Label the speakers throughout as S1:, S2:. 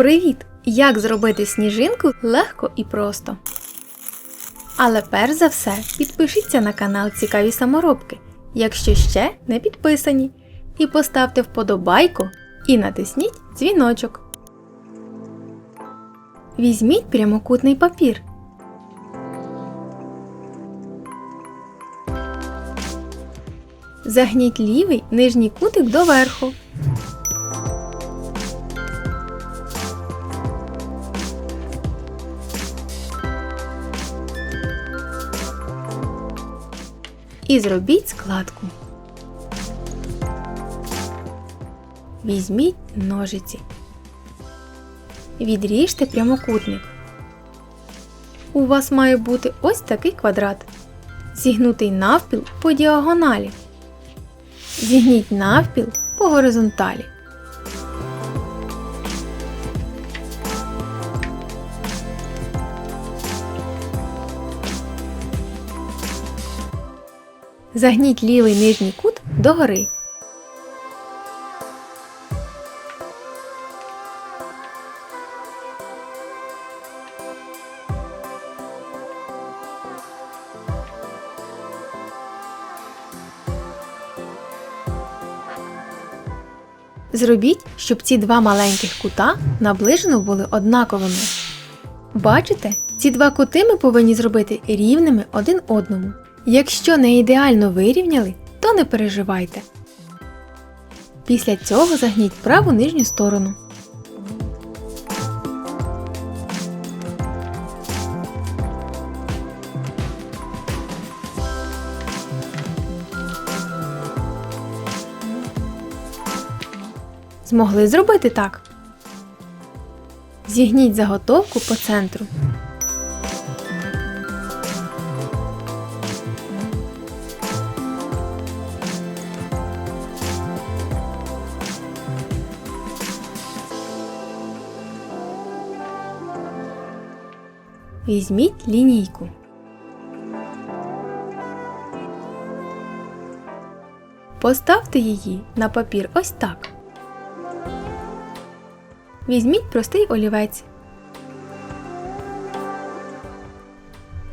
S1: Привіт! Як зробити сніжинку легко і просто. Але перш за все, підпишіться на канал Цікаві саморобки, якщо ще не підписані, і поставте вподобайку і натисніть дзвіночок. Візьміть прямокутний папір. Загніть лівий нижній кутик доверху. І зробіть складку. Візьміть ножиці. Відріжте прямокутник. У вас має бути ось такий квадрат, зігнутий навпіл по діагоналі. Зігніть навпіл по горизонталі. Загніть лівий нижній кут догори. Зробіть, щоб ці два маленьких кута наближено були однаковими. Бачите, ці два кути ми повинні зробити рівними один одному. Якщо не ідеально вирівняли, то не переживайте. Після цього загніть праву нижню сторону. Змогли зробити так. Зігніть заготовку по центру. Візьміть лінійку. Поставте її на папір ось так. Візьміть простий олівець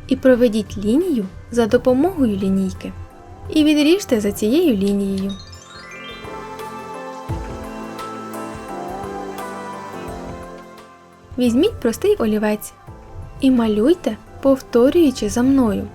S1: і проведіть лінію за допомогою лінійки. І відріжте за цією лінією. Візьміть простий олівець і малюйте, повторюючи за мною.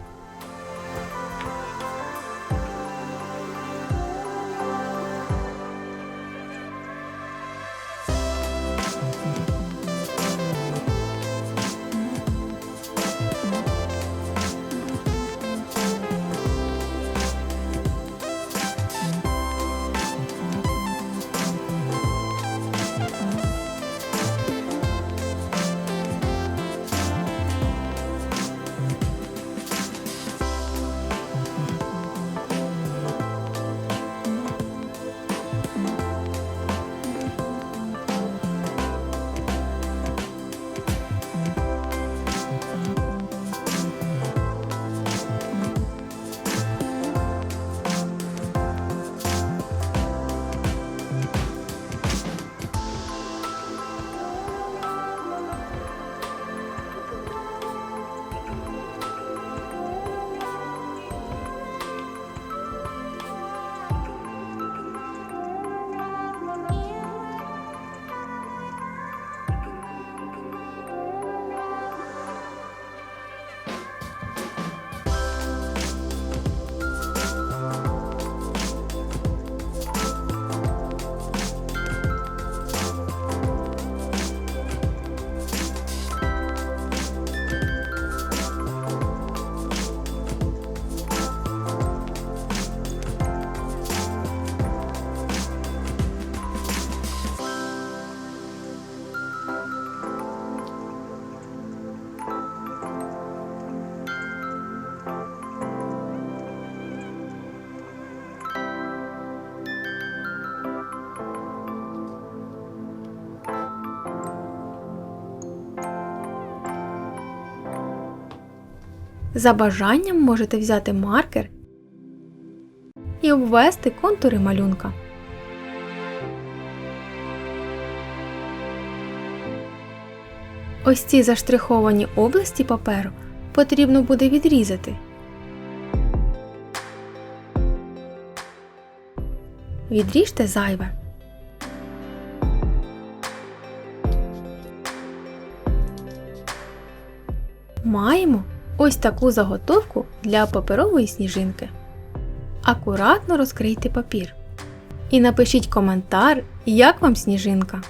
S1: За бажанням можете взяти маркер і обвести контури малюнка. Ось ці заштриховані області паперу потрібно буде відрізати. Відріжте зайве. Маємо ось таку заготовку для паперової сніжинки. Акуратно розкрийте папір. І напишіть коментар, як вам сніжинка.